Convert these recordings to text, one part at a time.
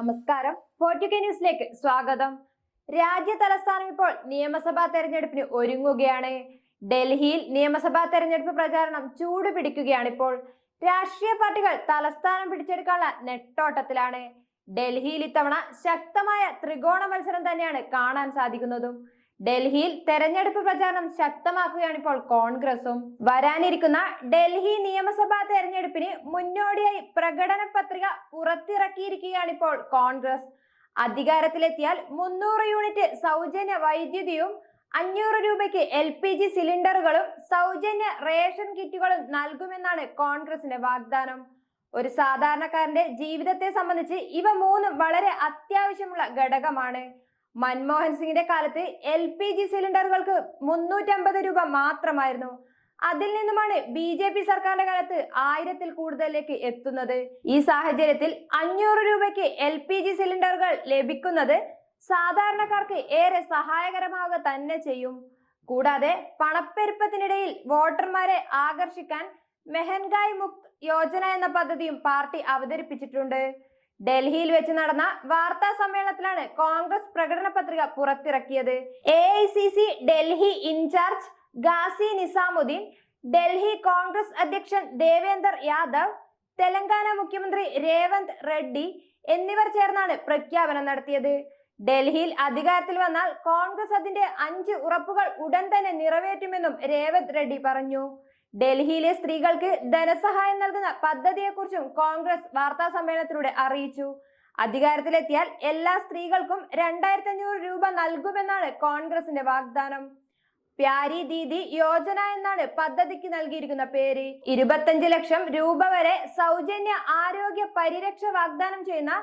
നമസ്കാരം. ന്യൂസിലേക്ക് സ്വാഗതം. രാജ്യ തലസ്ഥാനം ഇപ്പോൾ നിയമസഭാ തെരഞ്ഞെടുപ്പിന് ഒരുങ്ങുകയാണ്. ഡൽഹിയിൽ നിയമസഭാ തെരഞ്ഞെടുപ്പ് പ്രചാരണം ചൂടുപിടിക്കുകയാണ് ഇപ്പോൾ. രാഷ്ട്രീയ പാർട്ടികൾ തലസ്ഥാനം പിടിച്ചെടുക്കാനുള്ള നെട്ടോട്ടത്തിലാണ്. ഡൽഹിയിൽ ഇത്തവണ ശക്തമായ ത്രികോണ മത്സരം തന്നെയാണ് കാണാൻ സാധിക്കുന്നതും. ഡൽഹിയിൽ തെരഞ്ഞെടുപ്പ് പ്രചാരണം ശക്തമാക്കുകയാണ് ഇപ്പോൾ കോൺഗ്രസും. വരാനിരിക്കുന്ന ഡൽഹി നിയമസഭാ തെരഞ്ഞെടുപ്പിന് മുന്നോടിയായി പ്രകടന പത്രിക പുറത്തിറക്കിയിരിക്കുകയാണ് ഇപ്പോൾ കോൺഗ്രസ്. അധികാരത്തിലെത്തിയാൽ മുന്നൂറ് യൂണിറ്റ് സൗജന്യ വൈദ്യുതിയും അഞ്ഞൂറ് രൂപയ്ക്ക് എൽ പി ജി സിലിണ്ടറുകളും സൗജന്യ റേഷൻ കിറ്റുകളും നൽകുമെന്നാണ് കോൺഗ്രസിന്റെ വാഗ്ദാനം. ഒരു സാധാരണക്കാരന്റെ ജീവിതത്തെ സംബന്ധിച്ച് ഇവ മൂന്നും വളരെ അത്യാവശ്യമുള്ള ഘടകമാണ്. മൻമോഹൻ സിംഗിന്റെ കാലത്ത് എൽ പി ജി സിലിണ്ടറുകൾക്ക് മുന്നൂറ്റമ്പത് രൂപ മാത്രമായിരുന്നു. അതിൽ നിന്നുമാണ് ബി ജെ പി സർക്കാരിന്റെ കാലത്ത് ആയിരത്തിൽ കൂടുതലേക്ക് എത്തുന്നത്. ഈ സാഹചര്യത്തിൽ അഞ്ഞൂറ് രൂപയ്ക്ക് എൽ പി ജി സിലിണ്ടറുകൾ ലഭിക്കുന്നത് സാധാരണക്കാർക്ക് ഏറെ സഹായകരമാവുക തന്നെ ചെയ്യും. കൂടാതെ പണപ്പെരുപ്പത്തിനിടയിൽ വോട്ടർമാരെ ആകർഷിക്കാൻ മെഹൻഗായ് മുക്ത് യോജന എന്ന പദ്ധതിയും പാർട്ടി അവതരിപ്പിച്ചിട്ടുണ്ട്. ഡൽഹിയിൽ വെച്ച് നടന്ന വാർത്താ സമ്മേളനത്തിലാണ് കോൺഗ്രസ് പ്രകടന പത്രിക പുറത്തിറക്കിയത്. എ ഡൽഹി ഇൻചാർജ് ഗാസി നിസാമുദ്ദീൻ ഡൽഹി കോൺഗ്രസ് അധ്യക്ഷൻ ദേവേന്ദർ യാദവ് തെലങ്കാന മുഖ്യമന്ത്രി രേവന്ത് റെഡ്ഡി എന്നിവർ ചേർന്നാണ് പ്രഖ്യാപനം നടത്തിയത്. ഡൽഹിയിൽ അധികാരത്തിൽ വന്നാൽ കോൺഗ്രസ് അതിന്റെ അഞ്ച് ഉറപ്പുകൾ ഉടൻ തന്നെ നിറവേറ്റുമെന്നും രേവന്ത് റെഡ്ഡി പറഞ്ഞു. ഡൽഹിയിലെ സ്ത്രീകൾക്ക് ധനസഹായം നൽകുന്ന പദ്ധതിയെക്കുറിച്ചും കോൺഗ്രസ് വാർത്താ സമ്മേളനത്തിലൂടെ അറിയിച്ചു. അധികാരത്തിലെത്തിയാൽ എല്ലാ സ്ത്രീകൾക്കും രണ്ടായിരത്തി അഞ്ഞൂറ് രൂപ നൽകുമെന്നാണ് കോൺഗ്രസിന്റെ വാഗ്ദാനം. പ്യാരി ദീദി യോജന എന്നാണ് പദ്ധതിക്ക് നൽകിയിരിക്കുന്ന പേര്. ഇരുപത്തഞ്ച് ലക്ഷം രൂപ വരെ സൗജന്യ ആരോഗ്യ പരിരക്ഷ വാഗ്ദാനം ചെയ്യുന്ന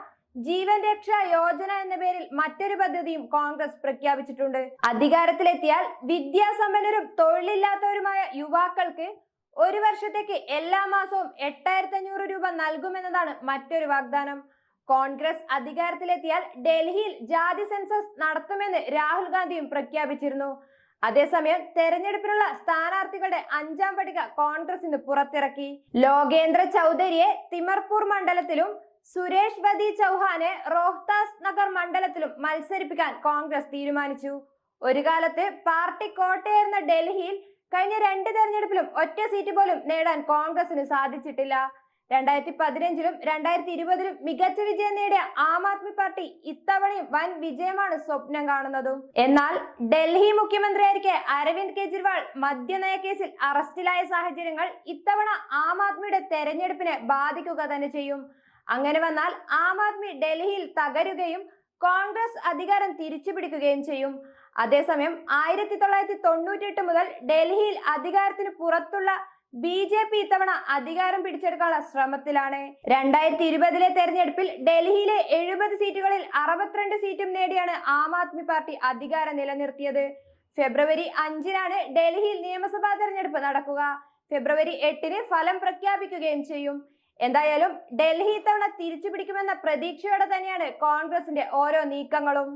ജീവൻ രക്ഷാ യോജന എന്ന പേരിൽ മറ്റൊരു പദ്ധതിയും കോൺഗ്രസ് പ്രഖ്യാപിച്ചിട്ടുണ്ട്. അധികാരത്തിലെത്തിയാൽ വിദ്യാസമ്പന്നരും തൊഴിലില്ലാത്തവരുമായ യുവാക്കൾക്ക് ഒരു വർഷത്തേക്ക് എല്ലാ മാസവും എട്ടായിരത്തി അഞ്ഞൂറ് രൂപ നൽകുമെന്നതാണ് മറ്റൊരു വാഗ്ദാനം. കോൺഗ്രസ് അധികാരത്തിലെത്തിയാൽ ഡൽഹിയിൽ ജാതി സെൻസസ് നടത്തുമെന്ന് രാഹുൽ ഗാന്ധിയും പ്രഖ്യാപിച്ചിരുന്നു. അതേസമയം തെരഞ്ഞെടുപ്പിനുള്ള സ്ഥാനാർത്ഥികളുടെ അഞ്ചാം പട്ടിക കോൺഗ്രസ് ഇന്ന് പുറത്തിറക്കി. ലോകേന്ദ്ര ചൗധരിയെ തിമർപൂർ മണ്ഡലത്തിലും സുരേഷ് വതി ചൗഹാനെ റോഹ്താസ് നഗർ മണ്ഡലത്തിലും മത്സരിപ്പിക്കാൻ കോൺഗ്രസ് തീരുമാനിച്ചു. ഒരു കാലത്ത് പാർട്ടി കോട്ടയായിരുന്ന ഡൽഹിയിൽ കഴിഞ്ഞ രണ്ട് തെരഞ്ഞെടുപ്പിലും ഒറ്റ സീറ്റ് പോലും നേടാൻ കോൺഗ്രസിന് സാധിച്ചിട്ടില്ല. രണ്ടായിരത്തി പതിനഞ്ചിലും രണ്ടായിരത്തി ഇരുപതിലും മികച്ച വിജയം നേടിയ ആം ആദ്മി പാർട്ടി ഇത്തവണയും വൻ വിജയമാണ് സ്വപ്നം കാണുന്നതും. എന്നാൽ ഡൽഹി മുഖ്യമന്ത്രിയായിരിക്കെ അരവിന്ദ് കെജ്രിവാൾ മദ്യനയ കേസിൽ അറസ്റ്റിലായ സാഹചര്യങ്ങൾ ഇത്തവണ ആം ആദ്മിയുടെ തെരഞ്ഞെടുപ്പിനെ ബാധിക്കുക തന്നെ ചെയ്യും. അങ്ങനെ വന്നാൽ ആം ആദ്മി ഡൽഹിയിൽ തകരുകയും കോൺഗ്രസ് അധികാരം തിരിച്ചു പിടിക്കുകയും ചെയ്യും. അതേസമയം ആയിരത്തി തൊള്ളായിരത്തി തൊണ്ണൂറ്റെട്ട് മുതൽ ഡൽഹിയിൽ അധികാരത്തിന് പുറത്തുള്ള ബി ജെ പി ഇത്തവണ അധികാരം പിടിച്ചെടുക്കാനുള്ള ശ്രമത്തിലാണ്. രണ്ടായിരത്തി ഇരുപതിലെ തെരഞ്ഞെടുപ്പിൽ ഡൽഹിയിലെ എഴുപത് സീറ്റുകളിൽ അറുപത്തിരണ്ട് സീറ്റും നേടിയാണ് ആം ആദ്മി പാർട്ടി അധികാരം നിലനിർത്തിയത്. ഫെബ്രുവരി അഞ്ചിനാണ് ഡൽഹിയിൽ നിയമസഭാ തെരഞ്ഞെടുപ്പ് നടക്കുക. ഫെബ്രുവരി എട്ടിന് ഫലം പ്രഖ്യാപിക്കുകയും ചെയ്യും. എന്തായാലും ഡൽഹി ഇത്തവണ തിരിച്ചു പിടിക്കുമെന്ന പ്രതീക്ഷയോടെ തന്നെയാണ് കോൺഗ്രസിന്റെ ഓരോ നീക്കങ്ങളും.